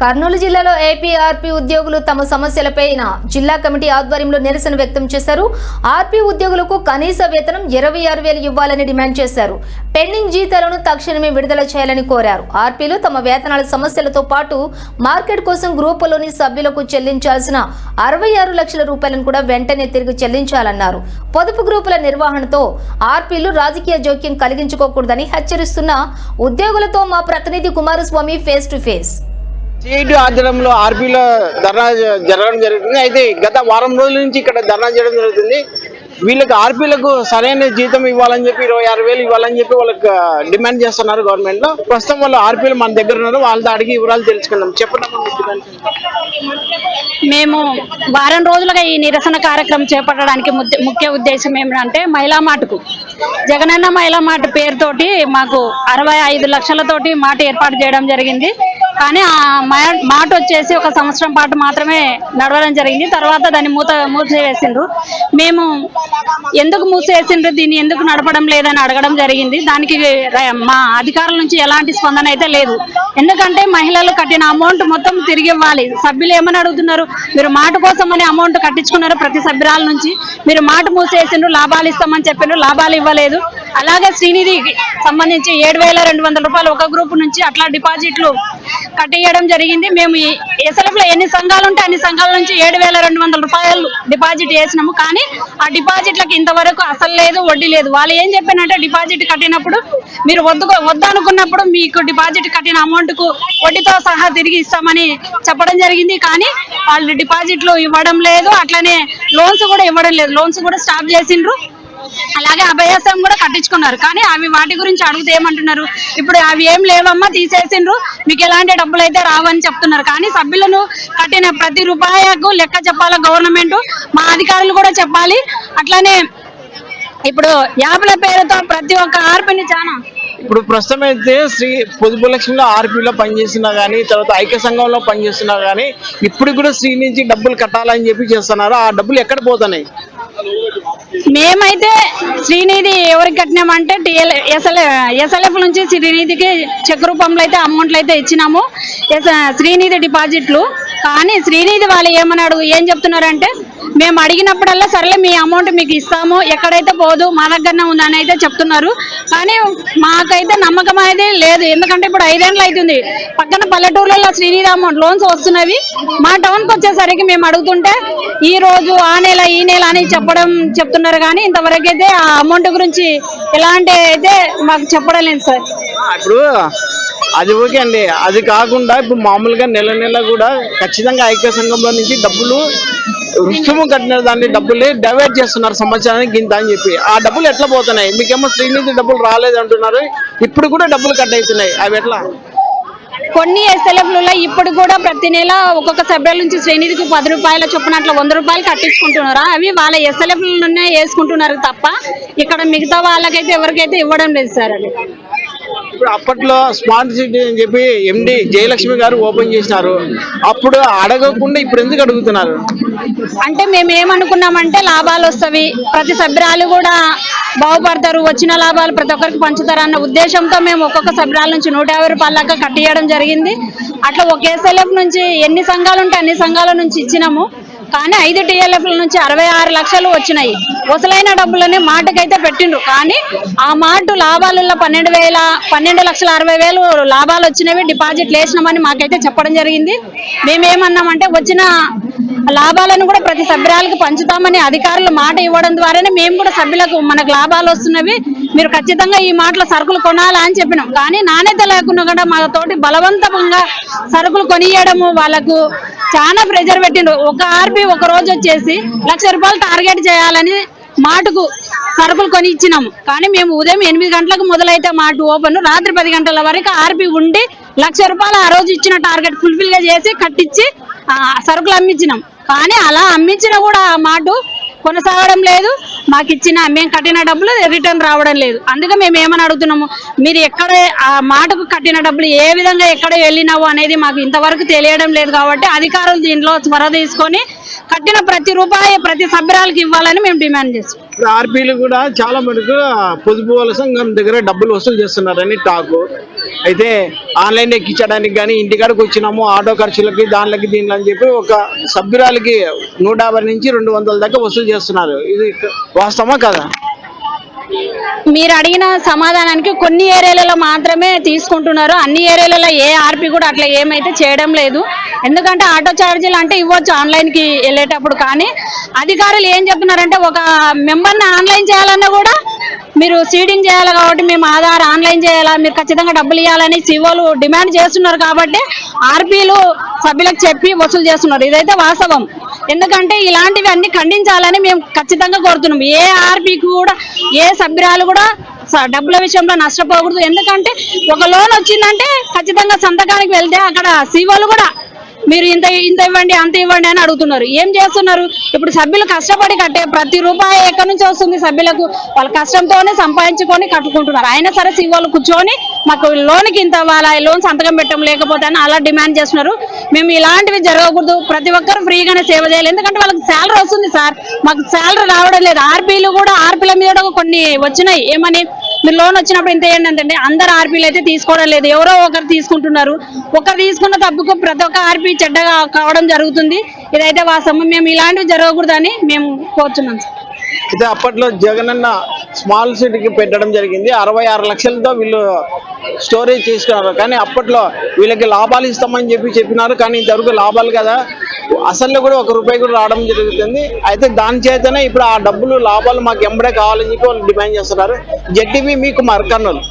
కర్నూలు జిల్లాలో ఏపీఆర్పీ ఉద్యోగులు తమ సమస్యలపై జిల్లా కమిటీ ఆధ్వర్యంలో నిరసన వ్యక్తం చేశారు. ఆర్పీ ఉద్యోగులకు కనీస వేతనం ఇరవై ఆరు వేలు ఇవ్వాలని డిమాండ్ చేశారు. పెండింగ్ జీతాలను తక్షణమే విడుదల చేయాలని కోరారు. ఆర్పీలు తమ వేతనాల సమస్యలతో పాటు మార్కెట్ కోసం గ్రూపులోని సభ్యులకు చెల్లించాల్సిన అరవై ఆరు లక్షల రూపాయలను కూడా వెంటనే తిరిగి చెల్లించాలన్నారు. పొదుపు గ్రూపుల నిర్వహణతో ఆర్పీలు రాజకీయ జోక్యం కలిగించుకోకూడదని హెచ్చరిస్తున్న ఉద్యోగులతో మా ప్రతినిధి Kumaraswamy face to face CIT ఆధ్వర్యంలో ఆర్పీలో ధర్నా జరగడం జరుగుతుంది. అయితే గత వారం రోజుల నుంచి ఇక్కడ ధర్నా చేయడం జరుగుతుంది. వీళ్ళకి ఆర్పీలకు సరైన జీతం ఇవ్వాలని చెప్పి ఇరవై ఆరు వేలు ఇవ్వాలని చెప్పి వాళ్ళకి డిమాండ్ చేస్తున్నారు గవర్నమెంట్లో ప్రస్తుతం వాళ్ళు ఆర్పీలు మన దగ్గర ఉన్నారు. వాళ్ళతో అడిగి వివరాలు తెలుసుకుందాం. చెప్పండి మేము వారం రోజులుగా ఈ నిరసన కార్యక్రమం చేపట్టడానికి ముఖ్య ఉద్దేశం ఏమిటంటే మహిళా మాటకు. జగనన్న మహిళా మాట పేరుతోటి మాకు అరవై ఐదు లక్షలతోటి మాట ఏర్పాటు చేయడం జరిగింది. కానీ ఆ మాట వచ్చేసి ఒక సంవత్సరం పాటు మాత్రమే నడవడం జరిగింది. తర్వాత దాన్ని మూత మూసివేసిండ్రు. మేము ఎందుకు మూసివేసిండ్రు? దీన్ని ఎందుకు నడపడం లేదని అడగడం జరిగింది. దానికి మా అధికారుల నుంచి ఎలాంటి స్పందన అయితే లేదు. ఎందుకంటే మహిళలు కట్టిన అమౌంట్ మొత్తం తిరిగి ఇవ్వాలి. సభ్యులు ఏమని అడుగుతున్నారు? మీరు మాట కోసం అని అమౌంట్ కట్టించుకున్నారు ప్రతి సభ్యురాల నుంచి. మీరు మాట మూసేసిండ్రు లాభాలు ఇస్తామని చెప్పిండ్రు లాభాలు ఇవ్వలేదు. అలాగే శ్రీనిధికి సంబంధించి ఏడు వేల రెండు వందల రూపాయలు ఒక గ్రూప్ నుంచి అట్లా డిపాజిట్లు కట్టేయడం జరిగింది. మేము ఈ ఎస్ఎల్ఎఫ్లో ఎన్ని సంఘాలు ఉంటే అన్ని సంఘాల నుంచి ఏడు వేల రెండు వందల రూపాయలు డిపాజిట్ చేసినాము. కానీ ఆ డిపాజిట్లకు ఇంతవరకు అసలు లేదు వడ్డీ లేదు. వాళ్ళు ఏం చెప్పినంటే డిపాజిట్ కట్టినప్పుడు మీరు వద్దు వద్దు అనుకున్నప్పుడు మీకు డిపాజిట్ కట్టిన అమౌంట్కు వడ్డీతో సహా తిరిగి ఇస్తామని చెప్పడం జరిగింది. కానీ వాళ్ళు డిపాజిట్లు ఇవ్వడం లేదు. అట్లనే లోన్స్ కూడా ఇవ్వడం లేదు. లోన్స్ కూడా స్టాప్ చేసిండ్రు. అలాగే అభయసం కూడా కట్టించుకున్నారు. కానీ అవి వాటి గురించి అడిగితే ఏమంటున్నారు? ఇప్పుడు అవి ఏం లేవమ్మా తీసేసిండ్రు. మీకు ఎలాంటి డబ్బులు అయితే రావని చెప్తున్నారు. కానీ సభ్యులను కట్టిన ప్రతి రూపాయకు లెక్క చెప్పాలి గవర్నమెంట్ మా అధికారులు కూడా చెప్పాలి. అట్లానే ఇప్పుడు యాప్ల పేరుతో ప్రతి ఒక్క ఆర్పిని చాలా ఇప్పుడు ప్రస్తుతం అయితే శ్రీ పొదుపు లక్ష్మిలో ఆర్పీలో పనిచేస్తున్నా కానీ తర్వాత ఐక్య సంఘంలో పనిచేస్తున్నా కానీ ఇప్పుడు కూడా శ్రీ నుంచి డబ్బులు కట్టాలని చెప్పి చేస్తున్నారు. ఆ డబ్బులు ఎక్కడ పోతున్నాయి? మేమైతే శ్రీనిధి ఎవరికి కట్టినామంటే టిఎల్ ఎస్ఎల్ ఎస్ఎల్ఎఫ్ నుంచి శ్రీనిధికి చెక్ రూపంలో అయితే అమౌంట్లు అయితే ఇచ్చినాము. ఎస్- శ్రీనిధి డిపాజిట్లు. కానీ శ్రీనిధి వాళ్ళు ఏమన్నాడు ఏం చెప్తున్నారంటే మేము అడిగినప్పుడల్లా సరేలే మీ అమౌంట్ మీకు ఇస్తాము ఎక్కడైతే పోదు మా దగ్గరనే ఉందని అయితే చెప్తున్నారు. కానీ మాకైతే నమ్మకం అనేది లేదు. ఎందుకంటే ఇప్పుడు ఐదేళ్ళు అవుతుంది పక్కన పల్లెటూర్లలో శ్రీనిధి అమౌంట్ లోన్స్ వస్తున్నవి. మా టౌన్కి వచ్చేసరికి మేము అడుగుతుంటే ఈ రోజు ఆ నెల ఈ నెల అని చెప్పడం చెప్తున్నారు కానీ ఇంతవరకు అయితే ఆ అమౌంట్ గురించి ఎలాంటి అయితే మాకు చెప్పడం లేదు సార్. ఇప్పుడు అది ఓకే అండి. అది కాకుండా ఇప్పుడు మామూలుగా నెల నెల కూడా ఖచ్చితంగా ఐక్య సంఘంలో నుంచి డబ్బులు రుసుము కట్టిన దాన్ని డబ్బులు డైవర్ట్ చేస్తున్నారు సంవత్సరానికి ఇంత అని చెప్పి. ఆ డబ్బులు ఎట్లా పోతున్నాయి? మీకేమో శ్రీనిధి డబ్బులు రాలేదు అంటున్నారు. ఇప్పుడు కూడా డబ్బులు కట్ అవుతున్నాయి. అవి ఎట్లా? కొన్ని ఎస్ఎల్ఎఫ్లలో ఇప్పుడు కూడా ప్రతి నెల ఒక్కొక్క సభ్యుల నుంచి శ్రేణిధికి పది రూపాయల చొప్పున అట్లా వంద రూపాయలు కట్టించుకుంటున్నారు? అవి వాళ్ళ ఎస్ఎల్ఎఫ్లలోనే వేసుకుంటున్నారు తప్ప ఇక్కడ మిగతా వాళ్ళకైతే ఎవరికైతే ఇవ్వడం లేదు సార్ అది. ఇప్పుడు అప్పట్లో స్మార్ట్ సిటీ అని చెప్పి ఎండి జయలక్ష్మి గారు ఓపెన్ చేసినారు. అప్పుడు అడగకుండా ఇప్పుడు ఎందుకు అడుగుతున్నారు? అంటే మేము ఏమనుకున్నామంటే లాభాలు వస్తవి. ప్రతి సభ్యురాలు కూడా బాగుపడతారు వచ్చిన లాభాలు ప్రతి ఒక్కరికి పంచుతారు అన్న ఉద్దేశంతో మేము ఒక్కొక్క సభ్యురాల నుంచి నూట యాభై రూపాయల దాకా కట్టియడం జరిగింది. అట్లా ఒకే ఎస్ఎల్ఎఫ్ నుంచి ఎన్ని సంఘాలు ఉంటే అన్ని సంఘాల నుంచి ఇచ్చినాము. కానీ ఐదు టీఎల్ఎఫ్ల నుంచి అరవై ఆరు లక్షలు వచ్చినాయి. వసలైన డబ్బులని మాటకైతే పెట్టిండ్రు. కానీ ఆ మాట లాభాలలో పన్నెండు వేల పన్నెండు లక్షల అరవై వేలు లాభాలు వచ్చినవి డిపాజిట్లు వేసినామని మాకైతే చెప్పడం జరిగింది. మేమేమన్నామంటే వచ్చిన లాభాలను కూడా ప్రతి సభ్యురాలకు పంచుతామని అధికారులు మాట ఇవ్వడం ద్వారానే మేము కూడా సభ్యులకు మనకు లాభాలు వస్తున్నవి. మీరు ఖచ్చితంగా ఈ మాటలో సరుకులు కొనాలా అని చెప్పినాం. కానీ నాణ్యత లేకుండా కూడా మా తోటి బలవంతంగా సరుకులు కొనియడము వాళ్ళకు చాలా ప్రెజర్ పెట్టిండ్రు ఒక ఆర్పి ఒక రోజు వచ్చేసి లక్ష రూపాయలు టార్గెట్ చేయాలని మాటకు సరుకులు కొని ఇచ్చినాము కానీ మేము ఉదయం ఎనిమిది గంటలకు మొదలైతే మాట ఓపెన్ రాత్రి పది గంటల వరకు ఆర్పి ఉండి లక్ష రూపాయలు ఆ రోజు ఇచ్చిన టార్గెట్ ఫుల్ఫిల్గా చేసి కట్టించి సరుకులు అమ్మించినాం. కానీ అలా అమ్మించిన కూడా మాటు మాట కొనసాగడం లేదు. మాకు ఇచ్చిన మేము కట్టిన డబ్బులు రిటర్న్ రావడం లేదు. అందుకే మేము ఏమని అడుగుతున్నాము? మీరు ఎక్కడ ఆ మాటకు కట్టిన డబ్బులు ఏ విధంగా ఎక్కడ వెళ్ళినావు అనేది మాకు ఇంతవరకు తెలియడం లేదు కాబట్టి అధికారులు దీంట్లో త్వర తీసుకొని కట్టిన ప్రతి రూపాయి ప్రతి సభ్యురాలకి ఇవ్వాలని మేము డిమాండ్ చేస్తాం ఇప్పుడు ఆర్పీలు కూడా చాలా మటుకు పొదుపు వాళ్ళ సంఘం దగ్గర డబ్బులు వసూలు చేస్తున్నారని టాకు. అయితే ఆన్లైన్ ఎక్కించడానికి కానీ ఇంటికాడికి వచ్చినాము ఆటో ఖర్చులకి దానిలకి దీనిలో అని చెప్పి ఒక సభ్యురాలకి నూట యాభై నుంచి రెండు వందల దాకా వసూలు చేస్తున్నారు. ఇది వాస్తవమా కదా? మీరు అడిగిన సమాధానానికి కొన్ని ఏరియాలలో మాత్రమే తీసుకుంటున్నారు. అన్ని ఏరియాలలో ఏ ఆర్పి కూడా అట్లా ఏమైతే చేయడం లేదు. ఎందుకంటే ఆటో ఛార్జీలు అంటే ఇవ్వచ్చు ఆన్లైన్కి వెళ్ళేటప్పుడు కానీ అధికారులు ఏం చెప్తున్నారంటే ఒక మెంబర్ని ఆన్లైన్ చేయాలన్నా కూడా మీరు సీడింగ్ చేయాలి కాబట్టి మేము ఆధార్ ఆన్లైన్ చేయాలా మీరు ఖచ్చితంగా డబ్బులు ఇవ్వాలని సివోలు డిమాండ్ చేస్తున్నారు కాబట్టి ఆర్పీలు సభ్యులకు చెప్పి వసూలు చేస్తున్నారు. ఇదైతే వాస్తవం. ఎందుకంటే ఇలాంటివి అన్ని ఖండించాలని మేము ఖచ్చితంగా కోరుతున్నాం. ఏ ఆర్పీ కూడా ఏ సభ్యురాలు కూడా డబ్బుల విషయంలో నష్టపోకూడదు. ఎందుకంటే ఒక లోన్ వచ్చిందంటే ఖచ్చితంగా సంతకానికి వెళ్తే అక్కడ సీవోలు కూడా మీరు ఇంత ఇంత ఇవ్వండి అంత ఇవ్వండి అని అడుగుతున్నారు. ఏం చేస్తున్నారు? ఇప్పుడు సభ్యులు కష్టపడి కట్టే ప్రతి రూపాయి ఎక్కడి నుంచి వస్తుంది సభ్యులకు? వాళ్ళ కష్టంతోనే సంపాదించుకొని కట్టుకుంటున్నారు. అయినా సరే సీవోలు కూర్చొని మాకు లోన్కి ఇంత వాళ్ళ లోన్ సంతకం పెట్టడం లేకపోతే అని అలా డిమాండ్ చేస్తున్నారు. మేము ఇలాంటివి జరగకూడదు. ప్రతి ఒక్కరు ఫ్రీగానే సేవ చేయాలి. ఎందుకంటే వాళ్ళకి శాలరీ వస్తుంది సార్. మాకు శాలరీ రావడం లేదు. ఆర్పీలు కూడా ఆర్పీల మీద కొన్ని వచ్చినాయి. ఏమని? మీరు లోన్ వచ్చినప్పుడు ఇంత ఏంటి అంటే అందరు ఆర్పీలు అయితే తీసుకోవడం లేదు. ఎవరో ఒకరు తీసుకుంటున్నారు. ఒకరు తీసుకున్న తప్పుకు ప్రతి ఒక్క ఆర్పీ చెడ్డగా కావడం జరుగుతుంది. ఇదైతే వాస్తవం. మేము ఇలాంటివి జరగకూడదని మేము కోరుతున్నాం సార్. అయితే అప్పట్లో జగనన్న స్మాల్ సిటీకి పెట్టడం జరిగింది. అరవై ఆరు లక్షలతో వీళ్ళు స్టోరేజ్ చేసుకున్నారు. కానీ అప్పట్లో వీళ్ళకి లాభాలు ఇస్తామని చెప్పి చెప్పినారు. కానీ ఇంతవరకు లాభాలు కదా. అసలు కూడా ఒక రూపాయి కూడా రావడం జరుగుతుంది. అయితే దాని చేతనే ఇప్పుడు ఆ డబ్బులు లాభాలు మాకు ఎంబడే కావాలని చెప్పి వాళ్ళు డిమాండ్ చేస్తున్నారు. జెడ్టీవీ మీ కుమార్ కర్నూలు.